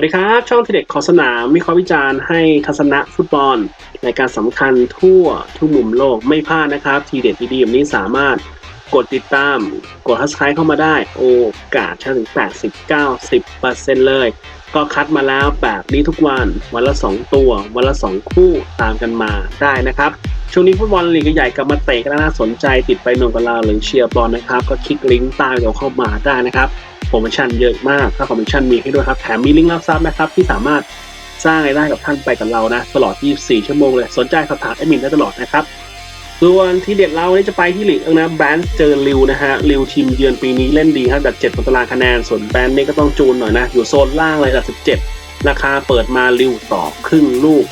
วัสดีครับ ช่องทีเด็กขอสนามวิเคราะห์วิจารณ์ให้ทัศนะฟุตบอลในการสำคัญทั่วทุกมุมโลกไม่พลาดนะครับ ทีเด็ดดีๆแบบนี้สามารถกดติดตาม กด s u b สไครเข้ามาได้ โอกาสถึง 80 90 เลย ก็คัดมาแล้วแบบนี้ทุกวัน วันละ 2 ตัว วันละ 2 คู่ตามกันมาได้นะครับ ช่วงนี้ฟุตบอลลีกใหญ่กลับมาเตะกันน่าสนใจติดไปหนวงกับเราหรือเชียร์บอลนะครับ ก็คลิกลิงก์ใต้เดี๋ยวเข้ามาได้นะครับ โปรโมชั่นเยอะมากถ้าโปรโมชั่นมีให้ด้วยครับแถมมีลิงก์รับทรัพย์นะครับที่สามารถสร้างรายได้กับท่านไปกับเรานะ ตลอด 24 ชั่วโมงเลย สนใจสอบถามแอดมินได้ตลอดนะครับ ส่วนที่เด็ดเรานี่จะไปที่หลีกนะแบรนด์เจอริวนะฮะริวทีมเยือนปีนี้เล่นดีครับดับ7บนตารางคะแนน ส่วนแบรนด์นี่ก็ต้องจูนหน่อยนะ อยู่โซนล่างเลยดับ17 ราคาเปิดมาริวต่อครึ่งลูก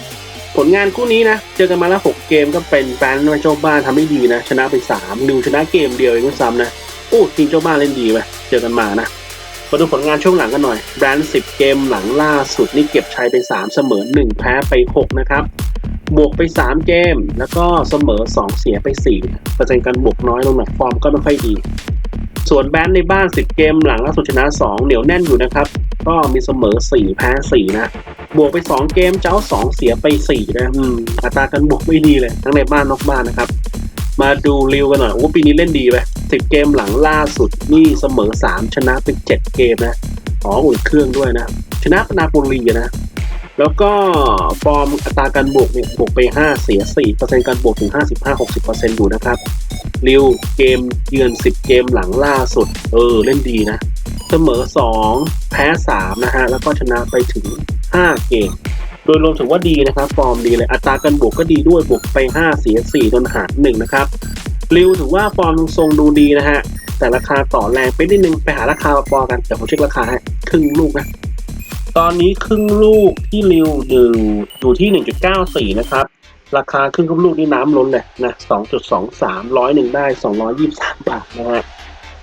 ผลงานคู่นี้นะ เจอกันมาแล้ว 6 เกมก็เป็นแบรนด์เจ้าบ้านทำได้ดีนะ ชนะไป3ริวชนะเกมเดียวเองด้วยซ้ำนะโอ้ทีมเจ้าบ้านเล่นดีไปเจอกันมานะ มาดูผลงานช่วงหลังกันหน่อย แบรนด์10 เกมหลังล่าสุดนี่เก็บชัยไป 3 เสมอ 1 แพ้ไป 6 นะครับ บวกไป 3 เกม แล้วก็เสมอ 2 เสียไป 4 เปอร์เซ็นต์การบวกน้อยลงหน่อยฟอร์มก็ไม่ค่อยดี ส่วนแบรนด์ในบ้าน 10 เกมหลังล่าสุดชนะ 2 เหนียวแน่นอยู่นะครับ ก็มีเสมอ 4 แพ้ 4 นะ บวกไป 2 เกมเจ้า 2 เสียไป 4 นะอัตราการบวกไม่ดีเลย ทั้งในบ้านนอกบ้านนะครับ มาดูริวกันหน่อยโอ้ปีนี้เล่นดีไปสิบเกมหลังล่าสุดนี่เสมอสามชนะเป็นเจ็ดเกมนะอ๋ออุ่นเครื่องด้วยนะ ชนะนาโปลีนะแล้วก็ฟอร์มอัตราการบวกเนี่ยบวกไป 5 เสีย4เปอร์เซ็นต์การบวกถึง 55-60%อยู่นะครับริวเกมเยือน 10 เกมหลังล่าสุด เออ เล่นดีนะ เสมอ 2 แพ้ 3 นะฮะ แล้วก็ชนะไปถึง 5 เกม โดยรวมถือว่าดีนะครับ ฟอร์มดีเลย อัตราการบวกก็ดีด้วย บวกไป 5 เสีย4โดนหาร1นะครับริวถือว่าฟอร์มทรงดูดีนะฮะ แต่ราคาต่อแรงไปนิดนึง ไปหาราคาปอกันเดี๋ยวผมเช็คราคาให้ครึ่งลูกนะ ตอนนี้ครึ่งลูกที่ริวอยู่อยู่ที่ 1.94 นะครับ ราคาครึ่งลูกนี่น้ำล้นเลยนะ 2.23ร้อยหนึ่งได้ 223 บาทนะฮะ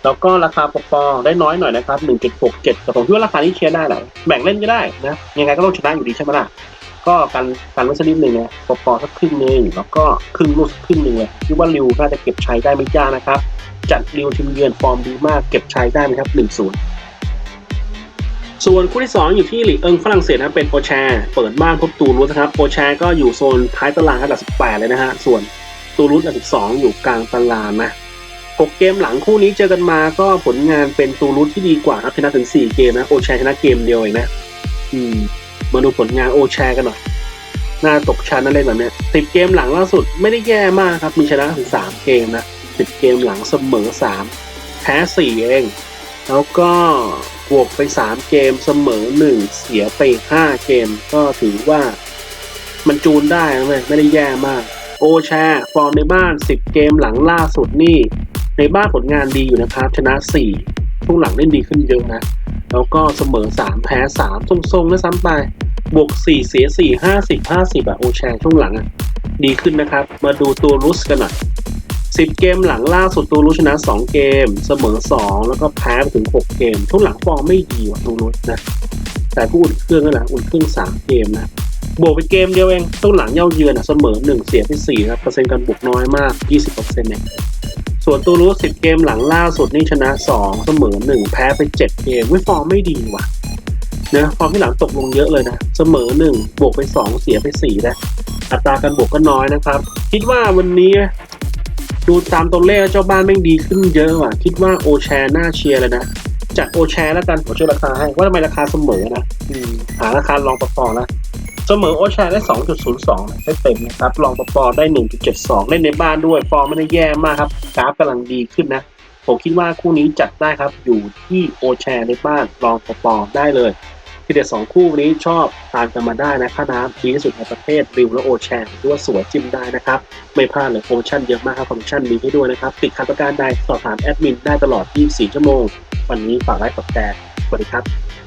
แล้วก็ราคาปปอได้น้อยหน่อยนะครับ 1.67แต่ผมคิดว่าราคานี้เชียร์ได้แหละแบ่งเล่นก็ได้นะ ยังไงก็ต้องชนะอยู่ดีใช่ไหมล่ะ ก็การการลดชนิดหนึ่งนะปปสักครึ่งหนึ่งแล้วก็ครึ่งลูกสักครึ่งหนึ่งเลยคิดว่าริวน่าจะเก็บชัยได้ไม่ยากนะครับ จัดริวทีมเยือนฟอร์มดีมากเก็บชัยได้ไหมครับ1-0ส่วนคู่ที่ 2 อยู่ที่หลีกเอิงฝรั่งเศสนะครับเป็นโอแชร์เปิดบ้านพบตูรุสนะครับโอแชร์ก็อยู่โซนท้ายตารางอันดับ18 เลยนะฮะส่วนตูรุสอันดับ12 อยู่กลางตารางนะ6เกมหลังคู่นี้เจอกันมาก็ผลงานเป็นตูรุสที่ดีกว่าครับชนะถึง 4 เกมนะโอแชร์ชนะเกมเดียวเองนะ อืม มาดูผลงานโอแชร์กันหน่อยน่าตกชั้นนั่นเล่นแบบเนี้ย10เกมหลังล่าสุดไม่ได้แย่มากครับ มีชนะถึง3เกมนะ10เกมหลังเสมอ3แพ้4เอง แล้วก็บวกไป3เกมเสมอ1เสียไป5เกม ก็ถือว่ามันจูนได้นะเว้ยไม่ได้แย่มาก โอแชร์ฟอร์มในบ้าน10เกมหลังล่าสุดนี่ ในบ้านผลงานดีอยู่นะครับ ชนะ4ช่วงหลังเล่นดีขึ้นเยอะนะ แล้วก็เสมอ 3 แพ้ 3 ทรงๆนะซ้ำไป บวก 4 เสีย 4 50 50อะโอแชร์ช่วงหลังอะดีขึ้นนะครับ มาดูตัวรุสกันหน่อย 10 เกมหลังล่าสุดตูรุสชนะ 2 เกม เสมอ 2 แล้วก็แพ้ไปถึง 6 เกม ช่วงหลังฟอร์มไม่ดีว่ะตูรุสนะ แต่ก็อุ่นเครื่องนั่แหละอุ่นเครื่อง 3 เกมนะบวกไปเกมเดียวเองช่วงหลังเย่าเยือนอะเสมอ 1 เสียไป4ครับเปอร์เซ็นต์การบวกน้อยมาก 20%เอง ส่วนตูรุส10 เกมหลังล่าสุดนี่ชนะ 2 เสมอ 1 แพ้ไป 7 เกมไม่ฟอร์มไม่ดีว่ะเนะฟอร์มที่หลังตกลงเยอะเลยนะ เสมอ 1 บวกไป 2 เสียไป4นะอัตราการบวกก็น้อยนะครับ คิดว่าวันนี้ดูตามตัวเลขแล้วเจ้าบ้านแม่งดีขึ้นเยอะว่ะ คิดว่าโอแชร์น่าเชียร์เลยนะจัดโอแชร์แล้วกันผมช่วยราคาให้ว่าทำไมราคาเสมอนะอืมหาราคาลองประกอบนะ เสมอโอแชร์ได้ 2.02นะได้เต็มนะครับลองประกอได้ 1.72 เล่นในบ้านด้วย ฟอร์มไม่ได้แย่มากครับกราฟกำลังดีขึ้นนะ ผมคิดว่าคู่นี้จัดได้ครับ อยู่ที่โอแชร์ในบ้านลองประกอได้เลยทีเด็ดสองคู่นี้ชอบตามกันมาได้นะ ค่าน้ำดีที่สุดในประเทศริวและโอแชร์หรือว่าสวยจิ้มได้นะครับ ไม่พลาดเลยโปรโมชั่นเยอะมากครับโปรโมชั่นมีให้ด้วยนะครับ ติดขัดประการใดสอบถามแอดมินได้ตลอด 24 ชั่วโมง วันนี้ฝากไลค์กดแชร์สวัสดีครับ